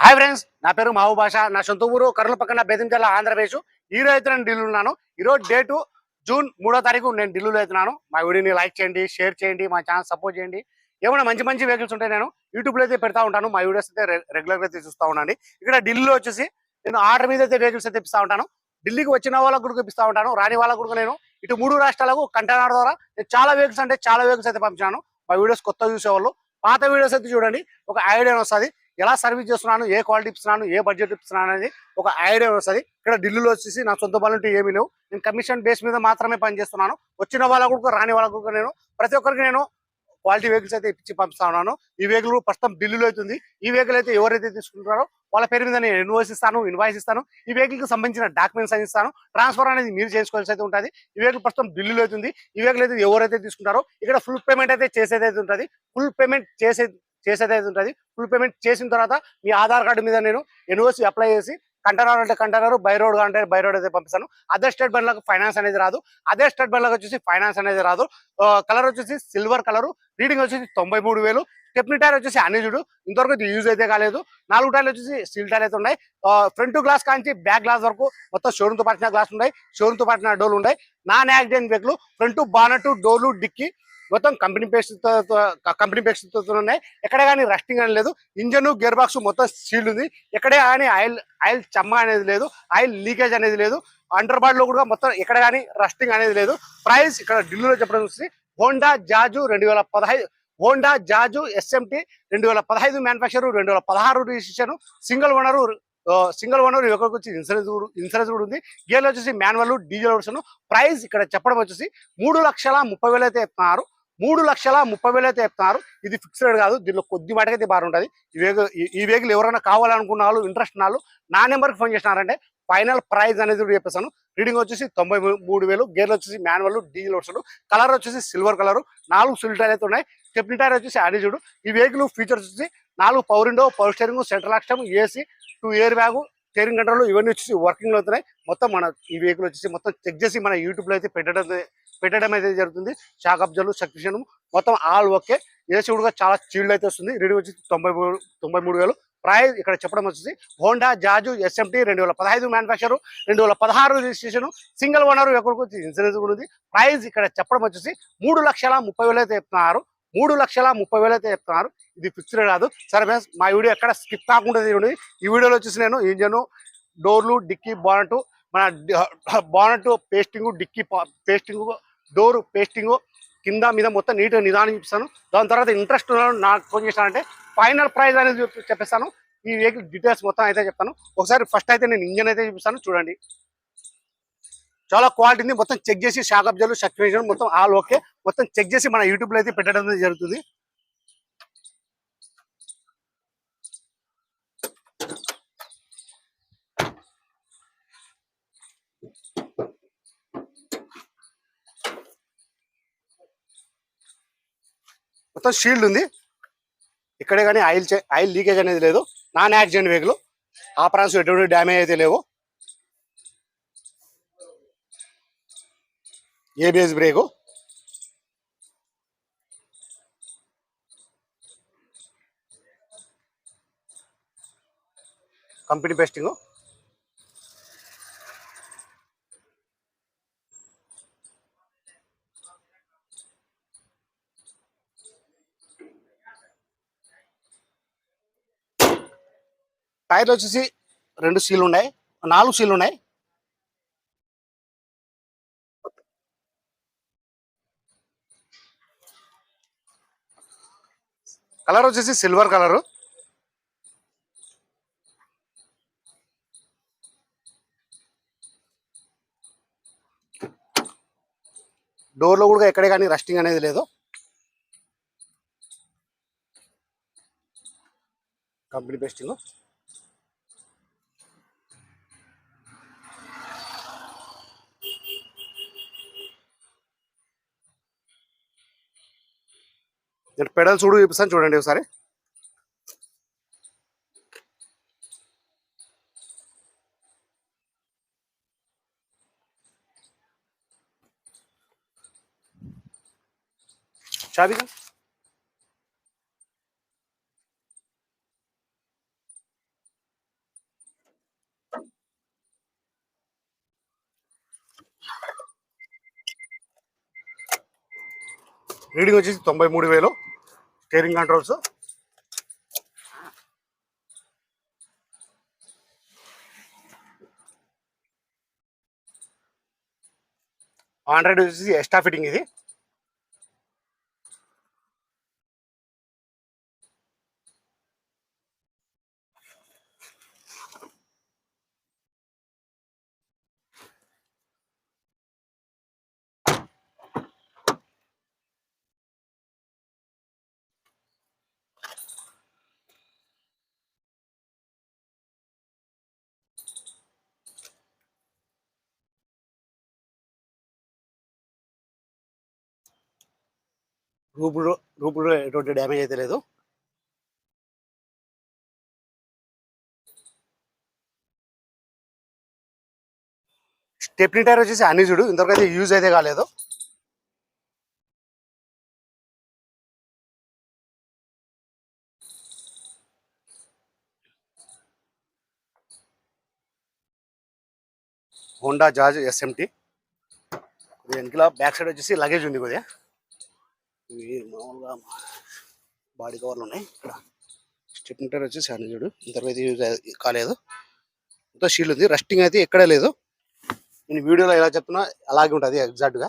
Hi friends నా పేరు మహబూ భాష నా సొంత ఊరు కర్నూలు పక్కన బెదిం జిల్లా ఆంధ్రప్రదేశ్. ఈ రోజు అయితే నేను ఢిల్లీలో ఉన్నాను. ఈరోజు డేటు జూన్ మూడో తారీఖు నేను ఢిల్లీలో అవుతున్నాను మా వీడియోని లైక్ చేయండి షేర్ చేయండి మా ఛానల్ సపోర్ట్ చేయండి. ఏమైనా మంచి మంచి వెహికల్స్ ఉంటాయి నేను యూట్యూబ్లో అయితే పెడతా ఉంటాను. మా వీడియోస్ అయితే రెగ్యులర్గా అయితే చూస్తూ ఉండండి. ఇక్కడ ఢిల్లీలో వచ్చేసి నేను ఆర్డర్ మీద అయితే వెహికల్స్ అయితే ఇప్పిస్తా ఉంటాను. ఢిల్లీకి వచ్చిన వాళ్ళకు కూడా ఇప్పిస్తూ ఉంటాను. రాని వాళ్ళకు కూడా నేను ఇటు మూడు రాష్ట్రాలకు కంటైనర్ ద్వారా నేను చాలా వెహికల్స్ అంటే చాలా వెహికల్స్ అయితే పంపించాను. మా వీడియోస్ కొత్త చూసేవాళ్ళు పాత వీడియోస్ అయితే చూడండి. ఒక ఐడియా వస్తుంది. ఎలా సర్వీస్ చేస్తున్నాను ఏ క్వాలిటీ ఇస్తున్నాను ఏ బడ్జెట్ ఇస్తున్నాను అనేది ఒక ఐడియా వస్తుంది. ఇక్కడ ఢిల్లీలో వచ్చేసి నా సొంత పనులు ఏమీ లేవు. నేను కమిషన్ బేస్ మీద మాత్రమే పనిచేస్తున్నాను. వచ్చిన వాళ్ళకు కూడా రాని వాళ్ళకు కూడా నేను ప్రతి ఒక్కరికి నేను క్వాలిటీ వెహికల్స్ అయితే ఇచ్చి పంపిస్తా ఉన్నాను ఈ వెహికల్ ప్రస్తుతం ఢిల్లీలో అవుతుంది. ఈ వెహికల్ అయితే ఎవరైతే తీసుకుంటారో వాళ్ళ పేరు మీద నేను ఇన్వాయిస్ ఇస్తాను ఇన్వాయిస్ ఇస్తాను. ఈ వెహికల్కి సంబంధించిన డాక్యుమెంట్స్ అని ఇస్తాను. ట్రాన్స్ఫర్ అనేది మీరు చేసుకోవాల్సి అయితే ఉంటుంది. ఈ వెహికల్ ప్రస్తుతం ఢిల్లీలో అవుతుంది. ఈ వెహికల్ అయితే ఎవరైతే తీసుకుంటారో ఇక్కడ ఫుల్ పేమెంట్ అయితే చేసేది అయితే ఉంటుంది. ఫుల్ పేమెంట్ చేసే చేసేది ఉంటుంది. ఫుల్ పేమెంట్ చేసిన తర్వాత మీ ఆధార్ కార్డు మీద నేను ఎన్ఓసి అప్లై చేసి కంటైనర్ అంటే కంటైనర్ బై రోడ్ అంటే బై రోడ్ అయితే పంపిస్తాను. అదే స్టేట్ బండ్లకు ఫైనాన్స్ అనేది రాదు. అదే స్టేట్ బండ్లకు వచ్చేసి ఫైనాన్స్ అనేది రాదు. కలర్ వచ్చేసి సిల్వర్ కలర్. రీడింగ్ వచ్చేసి తొంభై మూడు వేలు. స్టెప్నీ టైర్ వచ్చేసి అన్యూజుడు ఇంతవరకు ఇది యూజ్ అయితే కాలేదు. నాలుగు టైర్లు వచ్చేసి స్టీల్ టైర్ అయితే ఉన్నాయి. ఫ్రంట్ గ్లాస్ కాంచి బ్యాక్ గ్లాస్ వరకు మొత్తం షోరూమ్తో పట్టిన గ్లాస్ ఉన్నాయి. షోరూమ్తో పట్టిన డోర్లు ఉన్నాయి. Non accident vehicle front bonnet డోర్లు డిక్కి మొత్తం కంపెనీ పేస్ట్ కంపెనీ పేస్ట్ ఉన్నాయి ఎక్కడ కానీ రస్టింగ్ అని లేదు. ఇంజన్ గేర్ బాక్స్ మొత్తం సీల్డ్ ఉంది. ఎక్కడే కానీ ఆయిల్ ఆయిల్ చమ్మ అనేది లేదు. ఆయిల్ లీకేజ్ అనేది లేదు. అండర్ బాడ్లో కూడా మొత్తం ఎక్కడ కానీ రస్టింగ్ అనేది లేదు. ప్రైస్ ఇక్కడ ఢిల్లీలో చెప్పడం చూసి హోండా జాజు రెండు వేల పదహైదు హోండా జాజు ఎస్ఎంటీ రెండు వేల పదహైదు మ్యానుఫ్యాక్చరు రెండు వేల పదహారు registration single owner single owner ఒకరికి వచ్చి ఇన్సూరెన్స్ కూడా ఇన్సూరెన్స్ కూడా ఉంది. గేర్లు వచ్చేసి మాన్యువల్ డీజిల్ వర్షన్ ప్రైస్ ఇక్కడ చెప్పడం వచ్చేసి మూడు లక్షల ముప్పై వేలు అయితే చెప్తున్నారు మూడు లక్షల ముప్పై వేలు అయితే చెప్తున్నారు. ఇది ఫిక్స్డ్ కాదు. దీనిలో కొద్ది మటుకైతే బాగుంటుంది ఈ వెహికల్ ఈ వెహికల్ ఎవరైనా కావాలనుకున్న వాళ్ళు ఇంట్రెస్ట్ వాళ్ళు నా నెంబర్కి ఫోన్ చేసినారంటే ఫైనల్ ప్రైజ్ అనేది కూడా చెప్పేసాను రీడింగ్ వచ్చేసి తొంభై మూడు వేలు గేర్లు వచ్చేసి మాన్యువల్ డీజిల్ వర్షన్ కలర్ వచ్చేసి సిల్వర్ కలర్ నాలుగు సిల్ టైర్ అయితే ఉన్నాయి. స్టెప్ని టైర్ వచ్చేసి అడిజుడు ఈ వెహికల్ ఫీచర్స్ వచ్చేసి నాలుగు power window power steering central అక్షం AC two air bag steering control ఇవన్నీ వచ్చేసి వర్కింగ్లో అవుతున్నాయి. మొత్తం మన ఈ వెహికల్ వచ్చేసి మొత్తం చెక్ చేసి మన యూట్యూబ్లో అయితే పెట్టడం పెట్టడం అయితే జరుగుతుంది. షాక్ అబ్జర్వ్ సక్సెషన్ మొత్తం ఆల్ ఓకే. ఏసీ కూడా చాలా చీల్డ్ అయితే వస్తుంది. రెడీ వచ్చి తొంభై మూడు తొంభై మూడు వేలు. ప్రైజ్ ఇక్కడ చెప్పడం వచ్చేసి హోండా జాజు ఎస్ఎంటీ రెండు వేల పదహైదు మ్యానుఫ్యాక్చర్ రెండు వేల పదహారు రిజిస్ట్రేషన్ సింగిల్ ఓనర్ ఎక్కడికి వచ్చి ఇన్సూరెన్స్ కూడా ఉంది. ప్రైజ్ ఇక్కడ చెప్పడం వచ్చేసి మూడు లక్షల ముప్పై వేలు అయితే చెప్తున్నారు. మూడు లక్షల ముప్పై వేలు అయితే చెప్తున్నారు. ఇది ఫిక్స్డ్ కాదు. సరే ఫ్రెండ్స్ మా వీడియో ఎక్కడ స్కిప్ కాకుండా తీయండి ఈ వీడియోలో వచ్చేసి నేను ఇంజన్ డోర్లు డిక్కీ బానట్ మన bonnet pasting dickey pasting door pasting కింద మీద మొత్తం నీట్గా నిదానం చూపిస్తాను దాని తర్వాత ఇంట్రెస్ట్ నాకు ఫోన్ చేశానంటే ఫైనల్ ప్రైజ్ అనేది చెప్పేస్తాను. ఈ వెహికల్ డీటెయిల్స్ మొత్తం అయితే చెప్తాను. ఒకసారి ఫస్ట్ అయితే నేను ఇంజన్ అయితే చూపిస్తాను చూడండి. చాలా క్వాలిటీ ఉంది. మొత్తం చెక్ చేసి షాక్ అబ్జర్వ్ సర్టిఫికేషన్ మొత్తం ఆల్ ఓకే. మొత్తం చెక్ చేసి మన యూట్యూబ్లో అయితే పెట్టడం అనేది జరుగుతుంది. మొత్తం షీల్డ్ ఉంది. ఇక్కడే కానీ ఆయిల్ ఆయిల్ లీకేజ్ అనేది లేదు. నాన్ యాక్సిడెంట్ వెహికల్ ఆపరాన్స్ ఎటువంటి డ్యామేజ్ అయితే లేవు. ఏబిఎస్ బ్రేకు కంపెనీ బెస్టింగు టైర్లు వచ్చేసి రెండు సీలు ఉన్నాయి నాలుగు సీలు ఉన్నాయి. కలర్ వచ్చేసి సిల్వర్ కలరు. డోర్లో కూడా ఎక్కడే కానీ రస్టింగ్ అనేది లేదు. కంపెనీ బెస్టింగ్ నేను పెడల్ చూడు చూపిస్తాను చూడండి ఒకసారి. చాబిగా? రీడింగ్ వచ్చేసి తొంభై మూడు వేలు. స్టీరింగ్ కంట్రోల్స్ ఆండ్రాయిడ్ వచ్చేసి ఎక్స్ట్రా ఫిట్టింగ్ ఇది రూపులో రూపులో ఎటువంటి డ్యామేజ్ అయితే లేదు. స్టెప్నీ టైర్ వచ్చేసి అన్యూజుడు ఇంతవరకు అయితే యూజ్ అయితే కాలేదు. Honda Jazz SMT. వెనకల బ్యాక్ సైడ్ వచ్చేసి లగేజ్ ఉంది కొద్దిగా. ఇవి మామూలుగా బాడీ కవర్లు ఉన్నాయి. ఇక్కడ స్టెప్నిటర్ వచ్చి అన్యూజుడు ఇంతవరకు యూజ్ కాలేదు. మొత్తం షీల్డ్ ఉంది. రెస్టింగ్ అయితే ఎక్కడే లేదు. నేను వీడియోలో ఎలా చెప్తున్నా అలాగే ఉంటుంది ఎగ్జాక్ట్గా